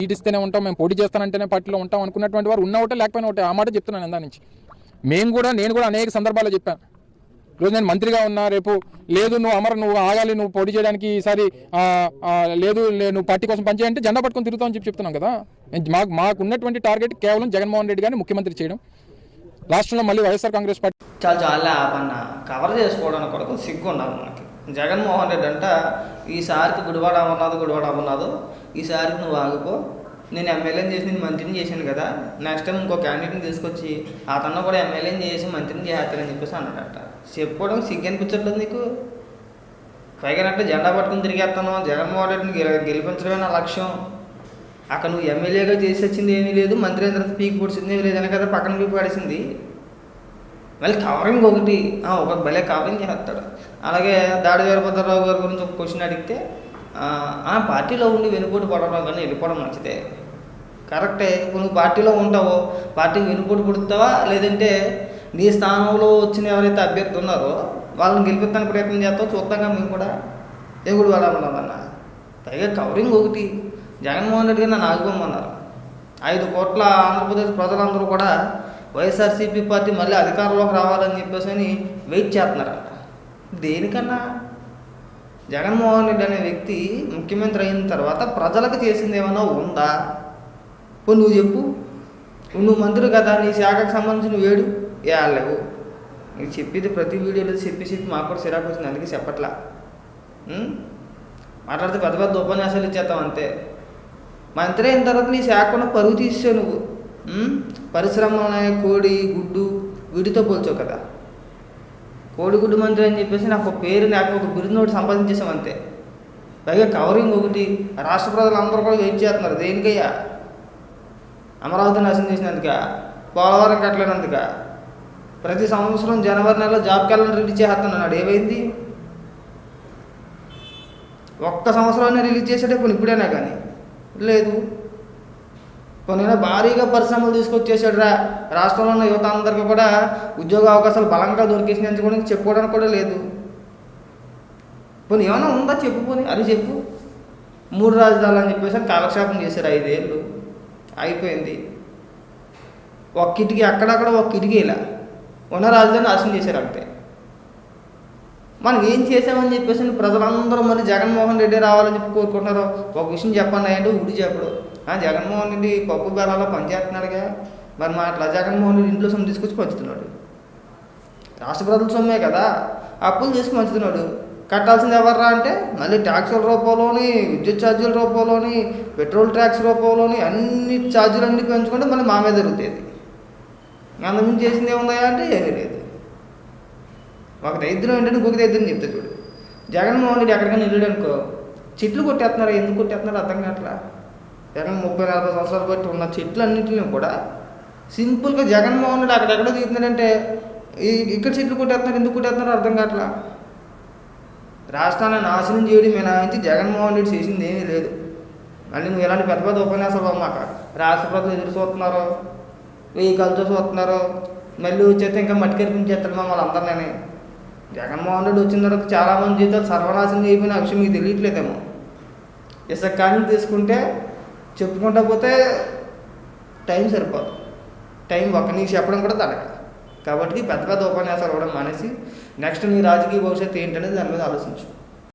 Seat ఇస్తేనే ఉంటాం మేము పోటీ చేస్తానంటేనే పార్టీలో ఉంటాం అనుకున్నటువంటి వారు ఉన్న ఒకటే లేకపోయినా ఒకటే. ఆ మాట చెప్తున్నాను ఎందా నుంచి. మేము కూడా నేను కూడా అనేక సందర్భాల్లో చెప్పాను. ఈరోజు నేను మంత్రిగా ఉన్నా రేపు లేదు నువ్వు అమర నువ్వు ఆగాలి నువ్వు పోటీ చేయడానికి ఈసారి లేదు నువ్వు పార్టీ కోసం పనిచేయంటే జెండా పట్టుకొని తిరుగుతామని చెప్పి చెప్తున్నాం కదా. మాకు మాకు ఉన్నటువంటి టార్గెట్ కేవలం జగన్మోహన్ రెడ్డి గారిని ముఖ్యమంత్రి చేయడం. రాష్ట్రంలో మళ్ళీ వైఎస్ఆర్ కాంగ్రెస్ పార్టీ చాలా చాలా కవర్ చేసుకోవడానికి కొరకు సిగ్గు ఉండాలి మనకి. జగన్మోహన్ రెడ్డి అంట ఈసారికి గుడివాడ అమర్నాథ్ గుడివాడ అమర్నాథ్ ఈసారికి నువ్వు ఆగిపో. నేను ఎమ్మెల్యేని చేసి నేను మంత్రిని చేశాను కదా నెక్స్ట్ టైం ఇంకో క్యాండిడేట్ని తీసుకొచ్చి అతను కూడా ఎమ్మెల్యేని చేసి మంత్రిని చేస్తానని చెప్పేసి అన్నాడట. చెప్పుకోవడం సిగ్గు అనిపించట్లేదు నీకు? పైగా అంటే జెండా పట్టుకుని తిరిగేస్తాను జగన్మోహన్ రెడ్డిని గెలిపించడమే నా లక్ష్యం? అక్కడ నువ్వు ఎమ్మెల్యేగా చేసి వచ్చింది ఏమీ లేదు మంత్రి అందరి పీక్ పీకి పొడిచింది ఏమీ లేదని కదా పక్కన పీకి పడేసింది. మళ్ళీ కవరింగ్ ఒకటి ఒక భలే కవరింగ్ చేస్తాడు. అలాగే దాడి వీరభద్రరావు గారి గురించి ఒక క్వశ్చన్ అడిగితే ఆ, పార్టీలో ఉండి వెనుపోటు పడడం కానీ వెళ్ళిపోవడం మంచిదే. కరెక్టే. నువ్వు పార్టీలో ఉంటావో పార్టీకి వెనుపోటు పుడుతావా? లేదంటే నీ స్థానంలో వచ్చిన ఎవరైతే అభ్యర్థి ఉన్నారో వాళ్ళని గెలిపిస్తానికి ప్రయత్నం చేస్తావు? చూద్దాంగా మేము కూడా. ఎగుడు వెళ్ళమన్నదన్న పైగా కవరింగ్ ఒకటి. జగన్మోహన్ రెడ్డి గారిని ఆగిపోమన్నారు. ఐదు కోట్ల ఆంధ్రప్రదేశ్ ప్రజలందరూ కూడా వైఎస్ఆర్సీపీ పార్టీ మళ్ళీ అధికారంలోకి రావాలని చెప్పేసి అని వెయిట్ చేస్తున్నారంట. దేనికన్నా? జగన్మోహన్ రెడ్డి అనే వ్యక్తి ముఖ్యమంత్రి అయిన తర్వాత ప్రజలకు చేసింది ఏమైనా ఉందా? పో నువ్వు చెప్పు. నువ్వు మంత్రి కదా నీ శాఖకు సంబంధించిన వేడు. ఏ నీకు చెప్పేది ప్రతి వీడియోలో చెప్పి చెప్పి మాకు కూడా సిరాకు వచ్చింది అందుకే చెప్పట్లా. మాట్లాడితే పెద్ద పెద్ద ఉపన్యాసాలు ఇచ్చేస్తావు అంతే. మంత్రి అయిన తర్వాత నీ శాఖను పరుగు తీసావు నువ్వు. పరిశ్రమలనే కోడి గుడ్డు వీటితో పోల్చో కదా. కోడిగుడ్డు మంత్రి అని చెప్పేసి నాకు ఒక పేరు నాకు ఒక బిరుదు నోటి సంపాదించేసాం అంతే. పైగా కవరింగ్ ఒకటి రాష్ట్ర ప్రజలు అందరూ కూడా వెయిట్ చేస్తున్నారు? దేనికయ్యా? అమరావతి నాశనం చేసినందుక? పోలవరం కట్టలేనందుక? ప్రతి సంవత్సరం జనవరి నెలలో జాబ్ క్యాలెండర్ రిలీజ్ చేస్తున్నాడు ఏమైంది? ఒక్క సంవత్సరాన్ని రిలీజ్ చేసేటప్పుడు ఇప్పుడైనా కానీ? లేదు. కొనైనా భారీగా పరిశ్రమలు తీసుకొచ్చేసాడు రా రాష్ట్రంలో ఉన్న యువత అందరికీ కూడా ఉద్యోగ అవకాశాలు బలంగా దొరికేసినందుకు కూడా చెప్పుకోవడానికి కూడా లేదు. పోనీ ఏమైనా ఉందా చెప్పు పోనీ. అది చెప్పు. మూడు రాజధానులు అని చెప్పేసి కాలక్షేపం చేశారు ఐదేళ్ళు. అయిపోయింది. ఒక కిటికీ అక్కడక్కడ ఒక కిటికీ ఇలా. ఉన్న రాజధాని నాశనం చేశారు అంతే. మనం ఏం చేసామని చెప్పేసి ప్రజలందరూ మరి జగన్మోహన్ రెడ్డి రావాలని చెప్పి కోరుకుంటున్నారు? ఒక విషయం చెప్పండి అంటే ఊడి చెప్పడు. ఆ జగన్మోహన్ రెడ్డి పప్పు బెల్లలో పనిచేస్తున్నాడుగా మరి మా అట్లా జగన్మోహన్ రెడ్డి ఇంట్లో సొమ్ము తీసుకొచ్చి పంచుతున్నాడు. రాష్ట్ర ప్రజల సొమ్మే కదా. అప్పులు తీసుకు పంచుతున్నాడు. కట్టాల్సింది ఎవర్రా అంటే మళ్ళీ ట్యాక్సుల రూపంలోని విద్యుత్ ఛార్జీల రూపంలోని పెట్రోల్ ట్యాక్స్ రూపంలోని అన్ని ఛార్జీలన్నీ పెంచుకుంటే మళ్ళీ మా మీద జరుగుతుంది అంతకుముందు చేసింది ఏముందా అంటే ఏమీ లేదు. ఒక దరిద్రం ఏంటంటే ఇంకొక దరిద్రం చెప్తా చూడు. జగన్మోహన్ రెడ్డి ఎక్కడికైనా వెళ్ళాడు అనుకో చెట్లు కొట్టేస్తున్నారు ఎందుకు కొట్టేస్తున్నారు అర్థం కావట్లా? జగన్ ముప్పై నలభై సంవత్సరాలు బట్టి ఉన్న చెట్లు అన్నింటినీ కూడా సింపుల్గా జగన్మోహన్ రెడ్డి అక్కడెక్కడో తీస్తున్నాడంటే ఇక్కడ చెట్లు కొట్టేస్తున్నారు ఎందుకు కొట్టేస్తున్నారు అర్థం కావట్లా? రాష్ట్రాన్ని నాశనం చేయడం మినహాయించి జగన్మోహన్ రెడ్డి చేసింది ఏమీ లేదు. మళ్ళీ నువ్వు ఇలాంటి పెద్ద పెద్ద ఉపన్యాసాలు అమ్మాక రాష్ట్ర ప్రజలు ఎదురు చూస్తున్నారు వెహికల్తో చూస్తున్నారు మళ్ళీ వచ్చేస్తే ఇంకా మట్టి కనిపించేస్తారు మమ్మల్ని అందరినీ జగన్మోహన్ రెడ్డి వచ్చిన తర్వాత చాలామంది జీవితాలు సర్వనాశనం అయిపోయిన విషయం మీకు తెలియట్లేదేమో. ఇసుక కానీ తీసుకుంటే చెప్పుకుంటా పోతే టైం సరిపోదు. టైం ఒక నీకు చెప్పడం కూడా తడక కాబట్టి పెద్ద పెద్ద ఉపన్యాసాలు కూడా మానేసి నెక్స్ట్ నీ రాజకీయ భవిష్యత్తు ఏంటనేది దాని మీద ఆలోచించు.